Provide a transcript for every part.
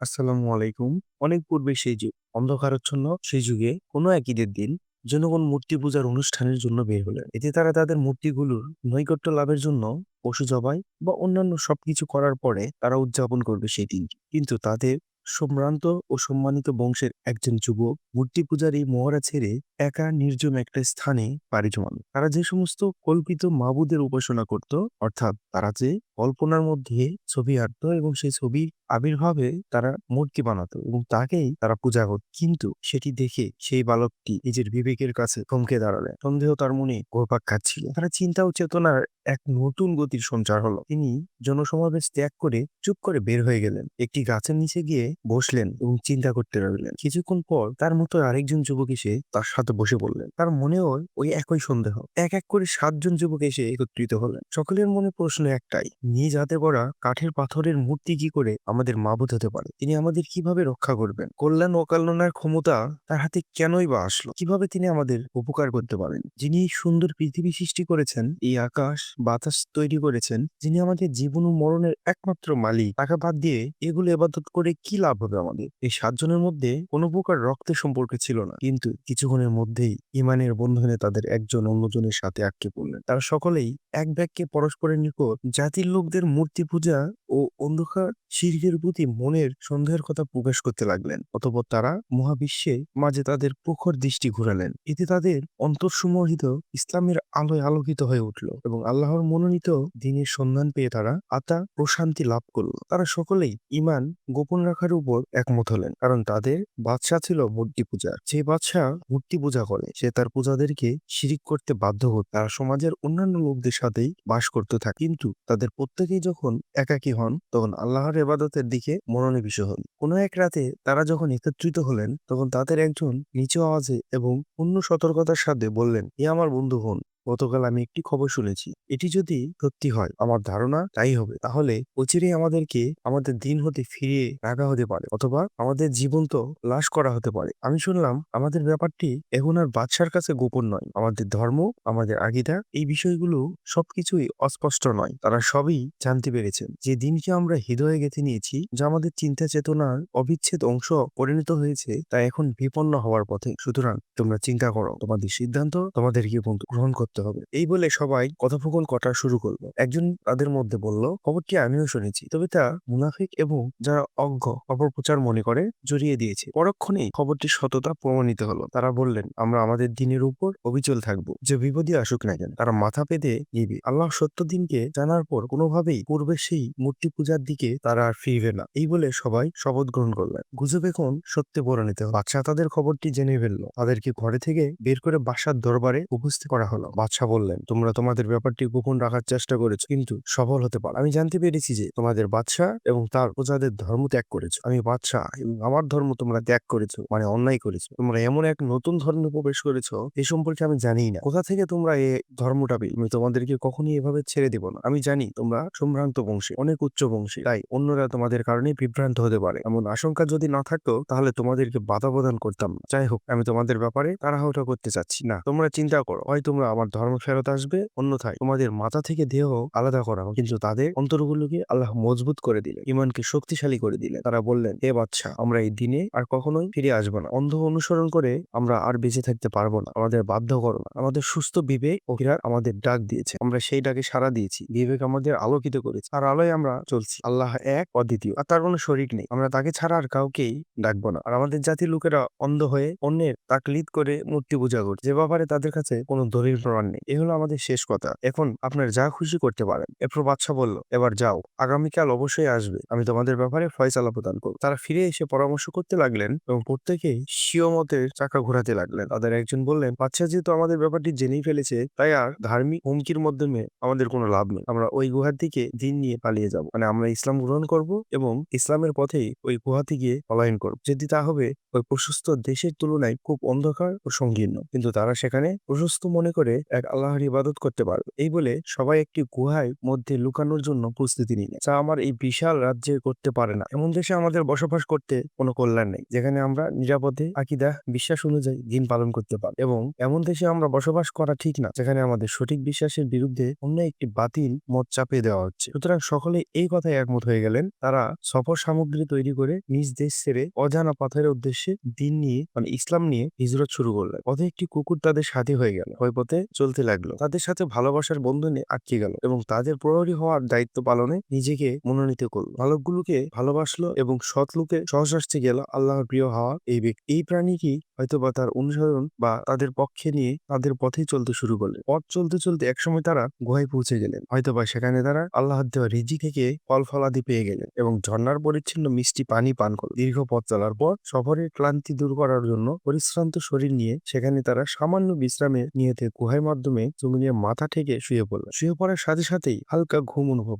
আসসালামু আলাইকুম। অনেক পূর্বে সেই যুগ, অন্ধকারচ্ছন্ন সেই যুগে কোনো এক ঈদের দিন জনগণ মূর্তি পূজার অনুষ্ঠানের জন্য বের হলেন। এতে তারা তাদের মূর্তিগুলোর নৈকট্য লাভের জন্য পশু জবাই বা অন্যান্য সবকিছু করার পরে তারা উদযাপন করবে সেই দিনটি। কিন্তু তাদের সম্ভ্রান্ত ও সম্মানিত বংশের একজন যুবক মূর্তি পূজার এই মহড়া ছেড়ে একা নির্জন একটা স্থানে পাড়ি জমান। তারা যে সমস্ত কল্পিত মাবুদের উপাসনা করত, অর্থাৎ তারা যে কল্পনার মধ্যে ছবি আঁকতো এবং সেই ছবি আবির্ভাবে তারা মূর্তি বানাতো এবং তাকেই তারা পূজা করত। কিন্তু সেটি দেখে সেই বালকটি নিজের বিবেকের কাছে থমকে দাঁড়ালেন। সন্দেহ তার মনে ঘুরপাক খাচ্ছিল। তারা চিন্তা ও চেতনার এক নতুন গতির সঞ্চার হলো। তিনি জনসমাবেশ ত্যাগ করে চুপ করে বের হয়ে গেলেন। একটি গাছের নিচে গিয়ে বসলেন এবং চিন্তা করতে লাগলেন। কিছুক্ষণ পর তার মতো আরেকজন যুবক এসে তার সাথে বসে পড়লেন। তার মনেও ওই একই সন্দেহ। এক এক করে সাতজন যুবক এসে একত্রিত হলেন। সকলের মনে প্রশ্ন একটাই, নিজ হাতে গড়া কাঠের পাথরের মূর্তি কি করে আমাদের মাবুদ হতে পারে? তিনি আমাদের কীভাবে রক্ষা করবেন? কল্যাণ ও কল্যাণের ক্ষমতা তার হাতে কেনই বা আসলো? কীভাবে তিনি আমাদের উপকার করতে পারেন? যিনি সুন্দর পৃথিবী সৃষ্টি করেছেন, এই আকাশ, বাতাস তৈরি করেছেন, যিনি আমাদের জীবন ও মরণের একমাত্র মালিক, টাকা বাদ দিয়ে এগুলো এবাদত করে কি লাভ হবে আমাদের? এই সাতজনের মধ্যে কোনো প্রকার রক্তের সম্পর্ক ছিল না। কিন্তু কিছুক্ষণের মধ্যেই ইমানের বন্ধনে তাদের একজন অন্যজনের সাথে আটকে পড়লেন। তারা সকলেই এক ব্যাগকে পরস্পরের নিকট জাতির লোকদের মূর্তি পূজা ও অন্ধকার শিরকের প্রতি মনের সন্দেহের কথা প্রকাশ করতে লাগলেন। অতঃপর তারা মহাবিশ্বে মাঝে তাদের প্রখর দৃষ্টি ঘুরালেন। এতে তাদের অন্তঃসমূহিত ইসলামের আলোয় আলোকিত হয়ে উঠল এবং আল্লাহর মনোনীত দিনের সন্ধান পেয়ে তারা আতা প্রশান্তি লাভ করল। তারা সকলেই ইমান গোপন রাখার উপর একমত হলেন কারণ তাদের বাদশাহ ছিল মূর্তি পূজা যে বাদশাহ মূর্তি পূজা করে, সে তার পূজাদেরকে শিরিক করতে বাধ্য হত। তারা সমাজের অন্যান্য লোকদের সাথেই বাস করতে থাকে কিন্তু তাদের প্রত্যেকেই যখন একাকী হন তখন আল্লাহর এবাদতের দিকে মনোনিবেশ হন। কোনো এক রাতে তারা যখন একত্রিত হলেন তখন তাদের একজন নিচু আওয়াজে এবং অন্য সতর্কতার সাথে বললেন, এ আমার বন্ধু হন গতকাল আমি একটি খবর শুনেছি। এটি যদি সত্যি হয় আমার ধারণা তাই হবে। তাহলে অচিরেই আমাদেরকে আমাদের দিন হতে ফিরিয়ে রাখা হতে পারে অথবা আমাদের জীবন তো লাশ করা হতে পারে। আমি শুনলাম আমাদের ব্যাপারটি এখন আর বাদশার কাছে গোপন নয়। আমাদের ধর্ম, আমাদের আগিদা এই বিষয়গুলো সবকিছুই অস্পষ্ট নয়। তারা সবই জানতে পেরেছেন যে দিনকে আমরা হৃদয়ে গেঁথে নিয়েছি যা আমাদের চিন্তা চেতনার অবিচ্ছেদ অংশ পরিণত হয়েছে তা এখন বিপন্ন হওয়ার পথে। সুতরাং তোমরা চিন্তা করো তোমাদের সিদ্ধান্ত তোমাদেরকে গ্রহণ করতে হবে। এই বলে সবাই কথোপকথন করা শুরু করল। একজন তাদের মধ্যে বলল, খবরটি আমিও শুনেছি। তবে তা মুনাফিক এবং যারা অজ্ঞ অপপ্রচার মনে করে জড়িয়ে দিয়েছে। পরক্ষণেই খবরটির সততা প্রমাণিত হলো। তারা বললেন, আমরা আমাদের দিনের উপর অবিচল থাকব যে বিপদই আসুক না কেন। তারা মাথা পেতে নিবে। আল্লাহ সত্য দিনকে জানার পর কোনোভাবেই পূর্বে সেই মূর্তি পূজার দিকে তারা আর ফিরবে না। এই বলে সবাই শপথ গ্রহণ করলেন। গুজব এখন সত্যে পরিণত। বাদশাহ তাদের খবরটি জেনে ফেলল। তাদেরকে ঘরে থেকে বের করে বাসার দরবারে উপস্থিত করা হলো। বাদশাহ বললেন, তোমরা তোমাদের ব্যাপারটি গোপন রাখার চেষ্টা করেছ কিন্তু সফল হতে পারো। আমি জানতে পেরেছি যে তোমাদের বাদশাহ এবং তার প্রজাদের ধর্ম ত্যাগ করেছ। আমি বাদশাহ এবং আমার ধর্ম তোমরা ত্যাগ করেছ মানে অন্যায় করেছ। তোমরা এমন এক নতুন ধর্মে প্রবেশ করেছ এ সম্পর্কে আমি জানিই না। কোথা থেকে তোমরা এ ধর্মটা পেলে? আমি তোমাদেরকে কখনই এভাবে ছেড়ে দেব না। আমি জানি তোমরা সম্ভ্রান্ত বংশী, অনেক উচ্চ বংশী। তাই অন্যরা তোমাদের কারণে বিভ্রান্ত হতে পারে। এমন আশঙ্কা যদি না থাকতো তাহলে তোমাদেরকে বাধা প্রদান করতাম না। যাই হোক আমি তোমাদের ব্যাপারে তারা তাড়াহুড়ো করতে চাচ্ছি না। তোমরা চিন্তা করো হয় তোমরা আমার ধর্ম ফেরত আসবে অন্যথায় তোমাদের মাথা থেকে দেহ আলাদা করা হোক। কিন্তু তাদের অন্তরগুলোকে আল্লাহ মজবুত করে দিলেন ইমানকে শক্তিশালী করে দিলেন। তারা বললেন, হে বাচ্চা আমরা এই দিনে আর কখনোই ফিরে আসব না। অন্ধ অনুসরণ করে আমরা আর বেঁচে থাকতে পারব না। আমাদের বাধ্য করো না। আমাদের সুস্থ বিবেক ও ফিরার আমাদের ডাক দিয়েছে। আমরা সেই ডাকে সাড়া দিয়েছি। বিবেক আমাদের আলোকিত করেছে। আর আলোয় আমরা চলছি। আল্লাহ এক অদ্বিতীয় আর তার কোনো শরিক নেই। আমরা তাকে ছাড়া আর কাউকেই ডাকবো না। আর আমাদের জাতির লোকেরা অন্ধ হয়ে অন্যের তাকলিদ করে মূর্তি পূজা করছে। যে ব্যাপারে তাদের কাছে কোনো প্রমাণ নেই। এ হলো আমাদের শেষ কথা। এখন আপনার যা খুশি করতে পারেন। এরপর বাদশাহ বলল, এবার যাও। আগামীকাল অবশ্যই আসবে। আমি তোমাদের ব্যাপারে ফয়সালা প্রদান করব। তারা ফিরে এসে পরামর্শ করতে লাগলেন এবং প্রত্যেকেই স্বীয় মতের চাকা ঘোরাতে লাগলেন। তাদের একজন বললেন, বাদশাহ যেহেতু আমাদের ব্যাপারটি জেনেই ফেলেছে তাই আর ধার্মিক হুমকির মাধ্যমে আমাদের কোনো লাভ নেই। আমরা ওই গুহার দিকে দিন নিয়ে পালিয়ে যাব। মানে আমরা ইসলাম গ্রহণ করব এবং ইসলামের পথেই ওই গুহা গিয়ে পলায়ন করব। যদি তা হবে ওই প্রশস্ত দেশের তুলনায় খুব অন্ধকার ও সংকীর্ণ। কিন্তু তারা সেখানে প্রশস্ত মনে করে এক আল্লাহর ইবাদত করতে পারবে। এই বলে সবাই একটি গুহায় মধ্যে লুকানোর জন্য প্রস্তুতি নিল যা আমার এই বিশাল রাজ্যে করতে পারে না। এমন দেশে আমাদের বসবাস করতে কোনো কল্যাণ নেই, যেখানে আমরা নিরাপদে আকিদা, বিশ্বাস অনুযায়ী দিন পালন করতে পারি। এবং এমন দেশে আমরা বসবাস করা ঠিক না, যেখানে আমাদের সঠিক বিশ্বাসের বিরুদ্ধে অন্য একটি বাতিল মত চাপিয়ে দেওয়া হচ্ছে। সুতরাং সকলে এই কথায় একমত হয়ে গেলেন। তারা সফর সামগ্রী তৈরি করে নিজ দেশ ছেড়ে অজানা পাথরের উদ্দেশ্যে দিন নিয়ে মানে ইসলাম নিয়ে হিজরত শুরু করলেন। পথে একটি কুকুর তাদের সাথী হয়ে গেল। ওই পথে চলতে লাগল। তাদের সাথে ভালোবাসার বন্ধনে আটকে গেল এবং তাদের প্রহরী হওয়ার দায়িত্ব পালনে নিজেকে মনোনীত করল। বালকগুলোকে ভালোবাসলো এবং সৎ লোকে সহসাস্তে গেল আল্লাহর প্রিয় হওয়া এই ব্যক্তি। এই প্রাণীটি হয়তোবা তার অনুসরণ বা তাদের পক্ষে নিয়ে তাদের পথেই চলতে শুরু করলেন পথ চলতে চলতে একসময় তারা গুহায় পৌঁছে গেলেন। হয়তোবা সেখানে তারা আল্লাহর দেওয়া রিজি থেকে ফল ফলাদি পেয়ে গেলেন এবং ঝর্ণার পরিচ্ছন্ন মিষ্টি পানি পান করল দীর্ঘ পথ চলার পর সফরের ক্লান্তি দূর করার জন্য পরিশ্রান্ত শরীর নিয়ে সেখানে তারা সামান্য বিশ্রামে নিয়েতে গুহার মাধ্যমে জমিনে মাথা ঠেকে শুয়ে পড়ল। শুয়ে পড়ার সাথে সাথেই হালকা ঘুম অনুভব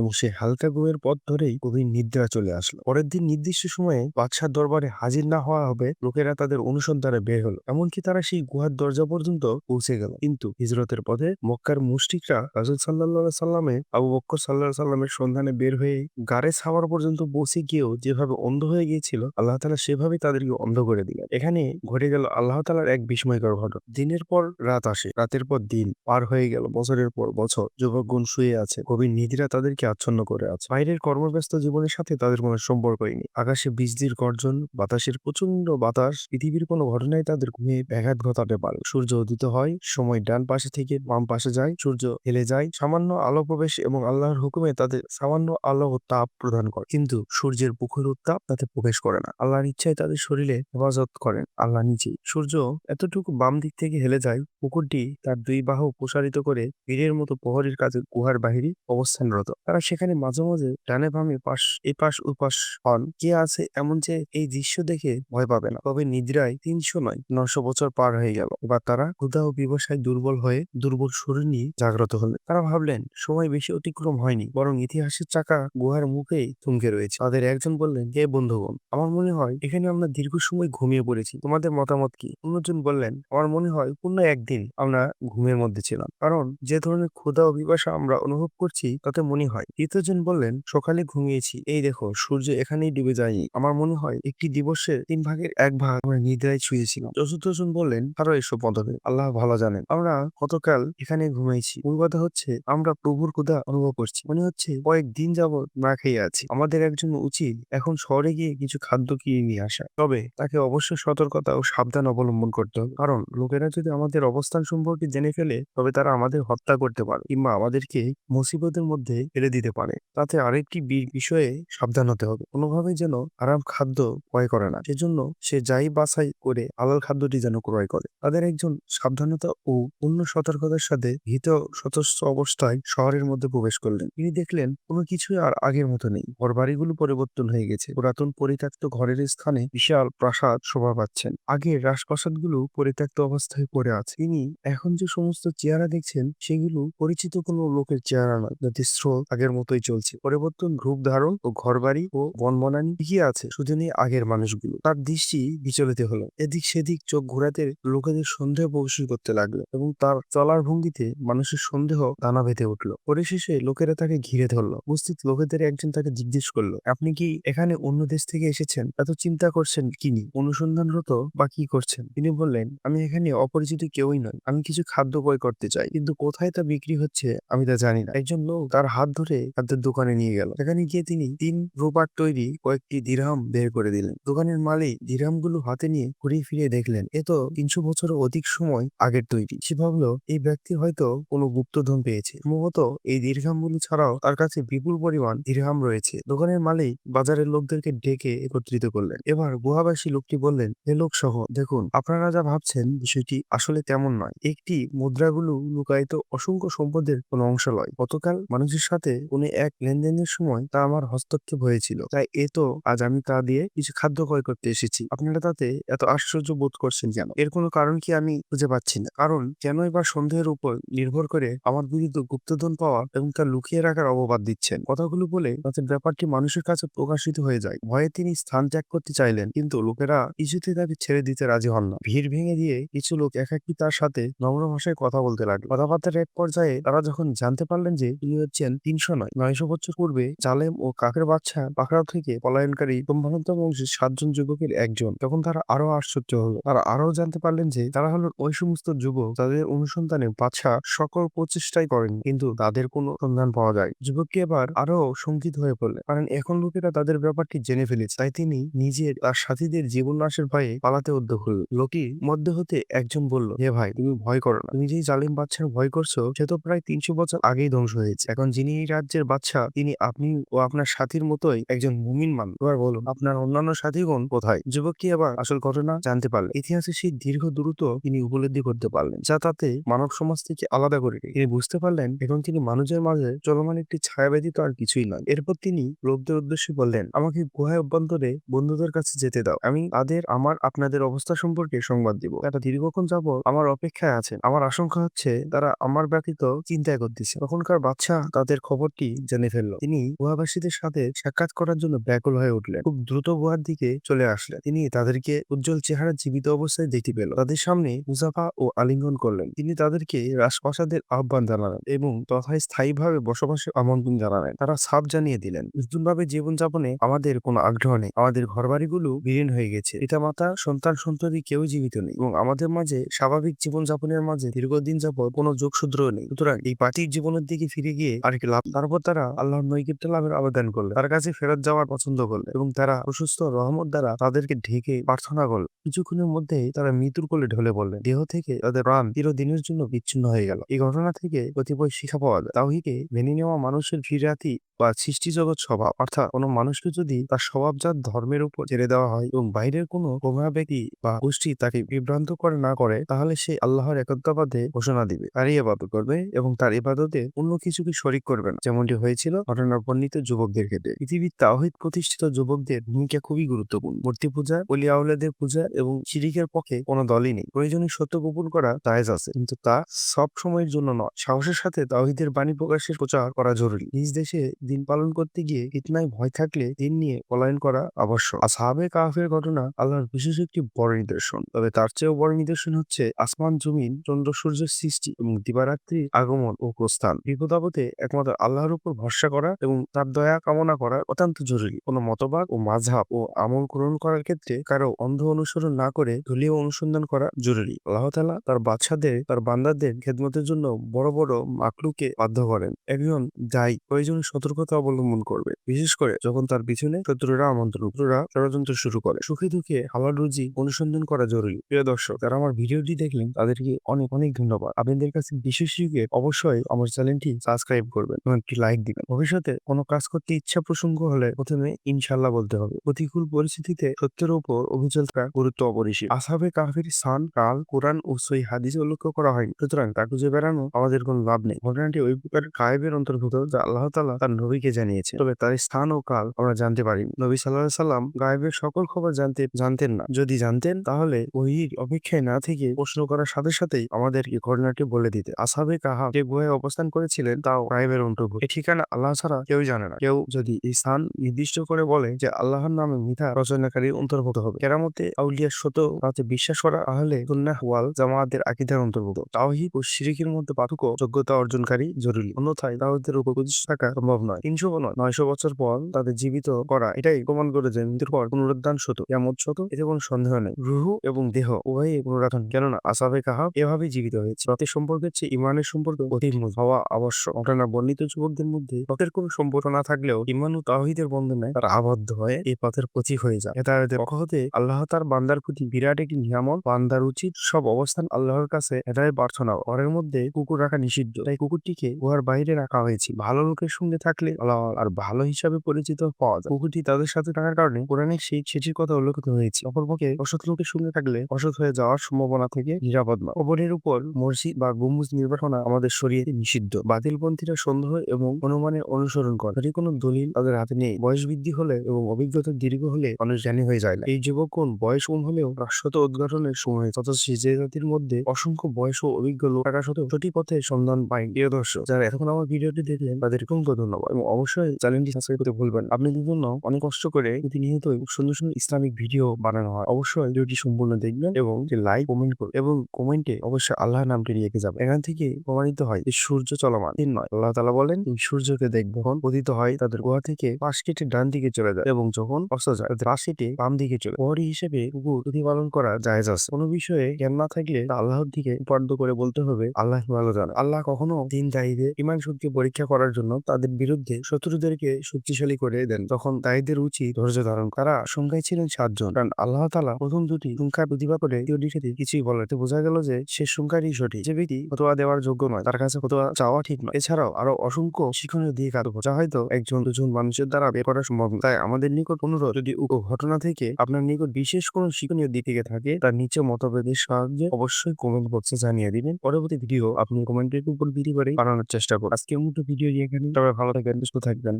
এবং সে হালকা ঘুমের পথ ধরেই গভীর নিদ্রা চলে আসলো। পরের দিন নির্দিষ্ট সময়ে বাদশার দরবারে হাজির না হওয়া হবে, লোকেরা তাদের অনুসন্ধানে বের হলো। এমনকি তারা সেই গুহার দরজা পর্যন্ত পৌঁছে গেল। কিন্তু হিজরতের পথে মক্কার মুষ্টিকরা রাজুল সাল্লাহ সাল্লামে, আবু বক্কর সাল্লাহ সাল্লামের সন্ধানে বের হয়ে গাড়ে ছাওয়ার পর্যন্ত পৌঁছে গিয়েও যেভাবে অন্ধ হয়ে গিয়েছিল, আল্লাহ তালা সেভাবে তাদেরকে অন্ধ করে দিলেন। এখানে ঘটে গেল আল্লাহ তালার এক বিস্ময়কর ঘটনা। দিনের পর রাত আসে, রাতের পর দিন পার হয়ে গেল, বছরের পর বছর। যুবকগুণ শুয়ে আছে, গভীর নিধিরা তাদেরকে আচ্ছন্ন করে আছে। বাইরের কর্মব্যস্ত জীবনের সাথে তাদের কোনো সম্পর্কই নেই। আকাশে বিজলির গর্জন, বাতাসের প্রচণ্ড বাতাস, পৃথিবীর কোনো ঘটনায় তাদের ঘুমে ব্যাঘাত ঘটাতে পারে সূর্য উদিত হয়, সময় ডান পাশে থেকে বাম পাশে যায়, সূর্য হেলে যায়, সামান্য আলো প্রবেশ এবং আল্লাহর হুকুমে তাদের সামান্য আলো তাপ প্রদান করে। কিন্তু সূর্যের পুকুর উত্তাপ তাতে প্রবেশ করে না। আল্লাহর ইচ্ছায় তাদের শরীরে হেফাজত করেন আল্লাহ নিজেই। সূর্য এতটুকু বাম দিক থেকে হেলে যায়, পুকুরটি তার দুই বাহু প্রসারিত করে বীরের মতো প্রহরীর কাজে গুহার বাহিরে অবস্থানরত। তারা সেখানে মাঝে মাঝে ডানে বামে পাশ, এপাশ উপাস হন। কে আছে এমন যে এই দৃশ্য দেখে ভয় পাবে না। তবে নিদ্রায় তিনশো নয় নশো বছর পার হয়ে গেল। এবার তারা ক্ষুধা ও বিবসায় দুর্বল হয়ে দুর্বল শরীর নিয়ে জাগ্রত হলেন। তারা ভাবলেন, সময় বেশি অতিক্রম হয়নি, বরং ইতিহাসের চাকা গুহার মুখেই থমকে রয়েছে। তাদের একজন বললেন, হে বন্ধুগণ, আমার মনে হয় এখানে আমরা দীর্ঘ সময় ঘুমিয়ে পড়েছি। তোমাদের মতামত কি? অন্যজন বললেন, আমার মনে হয় পূর্ণ একদিন আমরা ঘুমের মধ্যে ছিলাম। কারণ যে ধরনের ক্ষুধা ও আমরা অনুভব করছি, তাতে মনে হয় তৃতীয়জন বললেন, সকালে ঘুমিয়েছি। এই দেখো, সূর্য এখানেই ডুবে যায়নি। আমার মনে হয়, একটি দিবসের তিন ভাগের এক ভাগ আমরা নিদ্রায় শুয়েছিলাম চতুর্থজন বললেন, আরও এসব পদবে, আল্লাহ ভালো জানেন। আমরা গতকাল এখানে ঘুমাইছি। মূল কথা হচ্ছে, আমরা প্রভুর ক্ষুধা অনুভব করছি। মনে হচ্ছে, কয়েক দিন যাবৎ না খেয়ে আছি। আমাদের একজন উচিত এখন শহরে গিয়ে কিছু খাদ্য কিনে নিয়ে আসা। তবে তাকে অবশ্যই সতর্কতা ও সাবধান অবলম্বন করতে হবে। কারণ লোকেরা যদি আমাদের অবস্থান সম্পর্কে জেনে ফেলে, তবে তারা আমাদের হত্যা করতে পারে কিংবা আমাদেরকে মুসিবতের মধ্যে ফেলে দিতে পারে। তাতে আরেকটি বিষয়ে সাবধান হতে হবে। কোনোভাবেই যেন আরাম খাদ্য ক্রয় করে না। সেজন্য সে যাই বাছাই করে হালাল খাদ্যটি যেন ক্রয় করে। তাদের একজন সাবধানতা ও পূর্ণ সতর্কতার সাথে ভীত সতস্ত্র অবস্থায় শহরের মধ্যে প্রবেশ করলেন। তিনি দেখলেন, কোনো কিছুই আর আগের মতো নেই। ঘর বাড়িগুলো পরিবর্তন হয়ে গেছে। পুরাতন পরিত্যক্ত ঘরের স্থানে বিশাল প্রাসাদ শোভা পাচ্ছেন। আগের রাজপ্রাসাদগুলো পরিত্যক্ত অবস্থায় পড়ে আছে। তিনি এখন যে সমস্ত চেহারা দেখছেন, সেগুলো পরিচিত কোনো লোকের চেহারা নয়। যাতে স্রোত আগের মতোই চলছে। পরিবর্তন, রূপ ধারণ ও ঘরবাড়ি ও বনবনানি ঠিকই আছে, শুধু নেই আগের মানুষগুলো। তার দৃষ্টি বিচলিত হলো। এদিক সেদিক চোখ ঘোরাতে লোকেদের সন্দেহ প্রকাশ করতে লাগল এবং তার চলার ভঙ্গিতে মানুষের সন্দেহ দানা বেঁধে উঠল। পরিশেষে লোকেরা তাকে ঘিরে ধরলো। উপস্থিত লোকেদের একজন তাকে জিজ্ঞেস করল, আপনি কি এখানে অন্য দেশ থেকে এসেছেন? এত চিন্তা করছেন কি নিয়ে? অনুসন্ধানরত বা কি করছেন? তিনি বললেন, আমি এখানে অপরিচিত কেউই নয় আমি কিছু খাদ্য ক্রয় করতে চাই। কিন্তু কোথায় তা বিক্রি হচ্ছে আমি তা জানি না। একজন লোক তার হাত ধরে খাদ্যের দোকানে নিয়ে গেল। সেখানে গিয়ে তিনি তিন রোবার তৈরি কয়েকটি দিরহাম বের করে দিলেন। দোকানের মালিক দিরহামগুলো হাতে নিয়ে ঘুরিয়ে ফিরিয়ে দেখলেন, এ তো তিনশো বছরও অধিক সময় আগের তৈরি। সে ভাবলো, এই ব্যক্তি হয়তো কোনো গুপ্তধন পেয়েছে। সম্ভবত এই দীর্ঘামগুলো ছাড়াও তার কাছে বিপুল পরিমাণ দীর্ঘাম রয়েছে। দোকানের মালিক বাজারের লোকদেরকে ডেকে একত্রিত করলেন। এবার গুহাবাসী লোকটি বললেন হে লোক সহ, দেখুন, আপনারা যা ভাবছেন বিষয়টি আসলে তেমন নয়। একটি মুদ্রাগুলো লুকায়িত অসংখ্য সম্পদের কোনো অংশ লয় গতকাল মানুষের সাথে কোনো এক লেনদেনের সময় তা আমার হস্তক্ষেপ হয়েছিল। তাই এ তো আজ আমি তা দিয়ে কিছু খাদ্য ক্রয় করতে এসেছি। আপনারা তাতে এত আশ্চর্য বোধ করছেন কেন? এর কোনো কারণ কি আমি খুঁজে পাচ্ছি না। কারণ কেনই বা সন্দেহের উপর নির্ভর করে আমার বিরুদ্ধে গুপ্তধন পাওয়া এবং তা লুকিয়ে রাখার অপবাদ দিচ্ছেন। কথাগুলো বলে তাদের ব্যাপারটি মানুষের কাছে প্রকাশিত হয়ে যায়। ভয়ে তিনি স্থান ত্যাগ করতে চাইলেন, কিন্তু লোকেরা কিছুতে তাকে ছেড়ে দিতে রাজি হন না। ভিড় ভেঙে দিয়ে কিছু লোক একাকি তার সাথে নম্র ভাষায় কথা বলতে লাগল। কথাবার্তার এক পর্যায়ে তারা যখন জানতে পারলেন যে তিনি হচ্ছেন তিনশো নয়। নয়শো বছর পূর্বে জালেম ও কাকের বাচ্চা পাকড়াও থেকে পলায়নকারী, ব্রহ্মানন্দ বংশের সাতজন যুবকের একজন। তখন তারা আরও আশ্চর্য হলো। তারা আরও জানতে পারলেন যে তারা হলো ওই সমস্ত যুবক তাদের অনুসন্ধানে বাদশাহ সকল প্রচেষ্টাই করেন, কিন্তু তাদের কোনো সন্ধান পাওয়া যায়। যুবককে এবার আরও শঙ্কিত হয়ে পড়লেন, কারণ এখন লোকেরা তাদের ব্যাপারটি জেনে ফেলেছে। তাই তিনি নিজের তার সাথীদের জীবন নাশের ভয়ে পালাতে উদ্যোগ হল লোকটির মধ্যে হতে একজন বলল, হে ভাই, তুমি ভয় করো না। তুমি যেই জালিম বাচ্চার ভয় করছ, সে তো প্রায় তিনশো বছর আগেই ধ্বংস হয়েছে। এখন যিনি এই রাজ্যের বাচ্চা তিনি আপনি ও আপনার সাথীর মতোই একজন মুমিন মান এবার বলুন, আপনার অন্যান্য সাথীগণ কোথায়? যুবকটি আবার আসল ঘটনা জানতে পারলেন? ইতিহাসে সেই দীর্ঘ দূরত্ব তিনি উপলব্ধি করতে পারলেন, যা তাতে মানব সমাজ থেকে আলাদা করে তিনি বুঝতে পারলেন, এখন তিনি মানুষের মাঝে চলমান একটি ছায়া ব্যতীত আর কিছুই নয়। এরপর তিনি লোকদের উদ্দেশ্যে বললেন, আমাকে গুহায় অভ্যন্তরে বন্ধুদের কাছে যেতে দাও। আমি তাদের, আমার, আপনাদের অবস্থা সম্পর্কে সংবাদ দিব। তারা দীর্ঘক্ষণ যাবত আমার অপেক্ষায় আছেন আমার আশঙ্কা হচ্ছে তারা আমার ব্যতীত চিন্তায় করতেছে তখনকার বাচ্চা তাদের খবরটি জেনে ফেলল। তিনি গুহাবাসীদের সাথে সাক্ষাৎ করার জন্য ব্যাকুল হয়ে উঠলেন। খুব দ্রুত গুহার দিকে চলে আসলেন। তিনি তাদেরকে উজ্জ্বল চেহারা জীবিত অবস্থায় দেখতে পেল। তাদের সামনে মুজাফা ও আলিঙ্গন করলেন। তিনি তাদেরকে রাজপ্রাসাদের আহ্বান জানালেন এবং তথায় স্থায়ীভাবে বসবাসের আমন্ত্রণ জানালেন। তারা সাপ জানিয়ে দিলেন, নতুনভাবে জীবনযাপনে আমাদের কোনো আগ্রহ নেই। আমাদের ঘরবাড়িগুলো বিলীন হয়ে গেছে। পিতামাতা, সন্তান, সন্ততি কেউ জীবিত নেই এবং আমাদের মাঝে স্বাভাবিক জীবনযাপনের মাঝে দীর্ঘদিন যাবত কোনো যোগসূত্র নেই। সুতরাং এই পার্টির জীবনের দিকে ফিরে গিয়ে আর কি লাভ তারপর তারা আল্লাহর নৈকট্য লাভের আবেদন করলেন তার কাছে ফেরত যাওয়ার পছন্দ করলেন এবং তারা প্রশস্ত রহমত দ্বারা তাদেরকে ঢেকে প্রার্থনা করল। কিছুক্ষণের মধ্যেই তারা মৃত্যুর কোলে ঢলে পড়লেন দেহ থেকে তাদের প্রাণ চিরদিনের জন্য বিচ্ছিন্ন হয়ে গেল। এই ঘটনা থেকে কতিপয় শিক্ষা পাওয়া যায়। তাওহিকে মেনে নেওয়া মানুষের ফিরাতি বা সৃষ্টি জগৎ স্বভাব, অর্থাৎ কোনো মানুষকে যদি তার স্বভাবজাত ধর্মের উপর ছেড়ে দেওয়া হয় এবং বাইরের কোনো গোমরা ব্যক্তি বা গোষ্ঠী তাকে বিভ্রান্ত করে না করে, তাহলে সে আল্লাহর একত্রবাদে ঘোষণা দিবে। তারই ইবাদত করবে এবং তার ইবাদতে অন্য কিছুকে শরিক করবে না। যেমনটি হয়েছিল, ঘটনার বর্ণিত যুবকদের ক্ষেত্রে। পৃথিবীর তাওহিদ প্রতিষ্ঠিত যুবকদের ভূমিকা খুবই গুরুত্বপূর্ণ। মূর্তি পূজা, অলি আউলাদের পূজা এবং শিরিকের পক্ষে কোনো দলই নেই। প্রয়োজনে সত্য গোপন করা জায়েজ আছে, কিন্তু তা সব সময়ের জন্য নয়। সাহসের সাথে তাওহিদের বাণী প্রকাশের প্রচার করা জরুরি। নিজ দেশে দিন পালন করতে গিয়ে ইতনায় ভয় থাকলে দিন নিয়ে পলায়ন করা আবশ্যক। আসহাবে কাহাফের ঘটনা আল্লাহর বিশেষ একটি বড় নিদর্শন। তবে তার চেয়েও বড় নিদর্শন হচ্ছে আসমান, জমিন, চন্দ্র, সূর্যের সৃষ্টি এবং দিবারাত্রির আগমন ও প্রস্থান। বিপদাবতে একমাত্র আল্লাহর উপর ভরসা করা এবং তার দয়া কামনা করা অত্যন্ত জরুরি। কোনো মতবাদ ও মাঝহাব ও আমল গ্রহণ করার ক্ষেত্রে কারও অন্ধ অনুসরণ না করে দলীয় অনুসন্ধান করা জরুরি। আল্লাহ তালা তার বাচ্চাদের তার বান্দাদের খেদমতের জন্য বড় বড় মাকলুকে বাধ্য করেন। একজন যাই প্রয়োজনে সতর্কতা অবলম্বন করবে। বিশেষ করে যখন তার পিছনে শত্রুরা আমন্ত্রণ, শত্রুরা ষড়যন্ত্র শুরু করে। সুখে দুঃখে হালাল রুজি অনুসন্ধান করা জরুরি। প্রিয় দর্শক, যারা আমার ভিডিওটি দেখলেন, তাদেরকে অনেক অনেক ধন্যবাদ। আপনাদের কাছে বিশেষ অবশ্যই আমার চ্যানেলটি সাবস্ক্রাইব করবেন। একটি লাইক দিবেন। ভবিষ্যতে কোনো কাজ করতে ইচ্ছা প্রসঙ্গ হলে প্রথমে ইনশাল্লাহ বলতে হবে। প্রতিকূল পরিস্থিতিতে সত্যের উপর অভিযোগ গুরুত্ব অপরিসীম। আসাবে কাফের স্থান কাল, কোরআন ও সই হাদিস উল্লেখ করা হয়নি। সুতরাং তা খুঁজে বেড়ানো আমাদের কোনো লাভ নেই। ঘটনাটি ওই প্রকার গায়েবের অন্তর্ভুক্ত যা আল্লাহ তাআলা তার নবীকে জানিয়েছে তবে তার স্থান ও কাল আমরা জানতে পারি। নবী সাল্লাহ সাল্লাম গায়েবের সকল খবর জানতে, জানতেন না। যদি জানতেন, তাহলে ওহির অপেক্ষায় না থেকে প্রশ্ন করার সাথে সাথেই আমাদেরকে ঘটনাটি বলে দিতে। আসাবে কাহা যে গুহায় অবস্থান করেছিলেন, তাও গায়েবের অন্তর্ভুক্ত। এই ঠিকানা আল্লাহ ছাড়া কেউ জানে না। কেউ যদি এই স্থান নির্দিষ্ট করে বলে যে আল্লাহর নামে মিথ্যা রচনাকারী অন্তর্ভুক্ত হবে। কেরামতে আউলিয়ার শত তাতে বিশ্বাস করা তাহলে সুন্নাহ ওয়াল জামায়াতের আকিদার অন্তর্ভুক্ত। তাওহিদ ও শিরিকের মধ্যে পার্থক্য যোগ্যতা অর্জনকারী জরুরি। অন্যথায় তাওহিদের উপর প্রতিষ্ঠা থাকা সম্ভব নয়। তিনশো নয়, নয়শো বছর পর তাদের জীবিত করা এটাই প্রমাণ করে যে মৃত্যুর পর পুনরুদ্ধান সত কেমন সত এতে কোনো সন্দেহ নেই। রুহ এবং দেহ উভয়ই পুনরুদ্ধান কেননা আসাবে কাহাব এভাবেই জীবিত হয়েছে। রথের সম্পর্কের চেয়ে ইমানের সম্পর্ক অধিক হওয়া আবশ্যক। ঘটনা বর্ণিত যুবকদের মধ্যে রথের কোনো সম্পর্ক না থাকলেও ইমান ও তাওহিদের বন্ধনে তারা আবদ্ধ হয়ে এই পথের প্রতীক হয়ে যায়। হেদায়তের পক্ষ হতে আল্লাহ তার বান্দার প্রতি বিরাট একটি নিয়ামত, বান্দার উচিত সব অবস্থান আল্লাহর কাছে হেদায় প্রার্থনা ঘরের মধ্যে কুকুর রাখা নিষিদ্ধ। তাই কুকুরটিকে গুহার বাইরে রাখা হয়েছে। ভালো লোকের সঙ্গে থাকলে আল্লাহ আর ভালো হিসাবে পরিচিত পাওয়া যায়। কুকুরটি তাদের সাথে থাকার কারণে কোরআনে সেই সেটির কথা উল্লেখিত হয়েছে। অপরপক্ষে অসৎ লোকের সঙ্গে থাকলে অসৎ হয়ে যাওয়ার সম্ভাবনা থেকে নিরাপদ নয়। কবরের উপর মসজিদ বা গম্বুজ নির্বাচনা আমাদের শরীরে নিষিদ্ধ। বাতিলপন্থীরা সন্দেহ এবং অনুমানের অনুসরণ করে। যদি কোনো দলিল তাদের হাতে নেই, বয়স বৃদ্ধি হলে এবং অভিজ্ঞতা দীর্ঘ হলে মানুষ জ্ঞানী হয়ে যায় না। এই যুবকগণ বয়স কম হলেও রাষ্ট্রত উদ্ঘাটনের সময় তথা যে জাতির মধ্যে অসংখ্য বয়স ও অভিজ্ঞ লোক থাকা সত্ত্বেও সঠিক পথে সন্ধান পায় প্রিয় দর্শক, যারা এখন আমার ভিডিওটি দেখলেন তাদের অসংখ্য ধন্যবাদ। এবং অবশ্যই চ্যানেলটি সাবস্ক্রাইব করতে ভুলবেন আপনাদের জন্য অনেক কষ্ট করে প্রতিনিয়তই সুন্দর সুন্দর ইসলামিক ভিডিও বানানো হয়। অবশ্যই ভিডিওটি সম্পূর্ণ দেখবেন এবং লাইক কমেন্ট করুন এবং কমেন্টে অবশ্যই আল্লাহর নামটি রেখে যাবেন। এখান থেকে প্রমাণিত হয় যে সূর্য চলমান নয়। আল্লাহ তালা বলেন সূর্যকে দেখব যখন পতিত হয় তাদের গুহা থেকে পাশ কেটে ডান দিকে চলে যায় এবং যখন অস্ত যায় তাদের পাশ কেটে বাম দিকে চলে প্রহরী হিসেবে কুকুর প্রতিপালন করা জায়েজ আছে। কোনো বিষয়ে জ্ঞান না থাকলে আল্লাহর দিকে উপার্দ করে বলতে হবে আল্লাহ ভালো জানে। আল্লাহ কখনো দিন দায়ীদের ইমান শক্তি পরীক্ষা করার জন্য তাদের বিরুদ্ধে শত্রুদেরকে শক্তিশালী করে দেন। তখন দায়ীদের উচিত ধৈর্য ধারণ তারা সংখ্যায় ছিলেন সাতজন কারণ আল্লাহ তালা প্রথম দুটি সংখ্যার প্রতিভা করে দ্বিতীয়টির সাথে কিছুই বলে বোঝা গেল যে সে সংখ্যারই সঠিক। যে ব্যক্তি ফতোয়া দেওয়ার যোগ্য নয় তার কাছে ফতোয়া চাওয়া ঠিক নয়। এছাড়াও আরও অসংখ্য শিক্ষণীয় দিক আরও যা হয়তো একজন দুজন মানুষের দ্বারা বের করা সম্ভব। তাই আমাদের নিকট অনুরোধ, যদি উক্ত ঘটনা থেকে আপনার নিকট বিশেষ কোনো শিক্ষণীয় দিক থেকে থাকে, তার নিচে মতভেদের সাহায্যে অবশ্যই কমেন্ট বক্সে জানিয়ে দিবেন। পরবর্তী ভিডিও আপনি কমেন্টের উপর ভিডিও করে বানানোর চেষ্টা করুন আজকে মতো ভিডিও এখানে তবে ভালো থাকবেন, সুস্থ থাকবেন।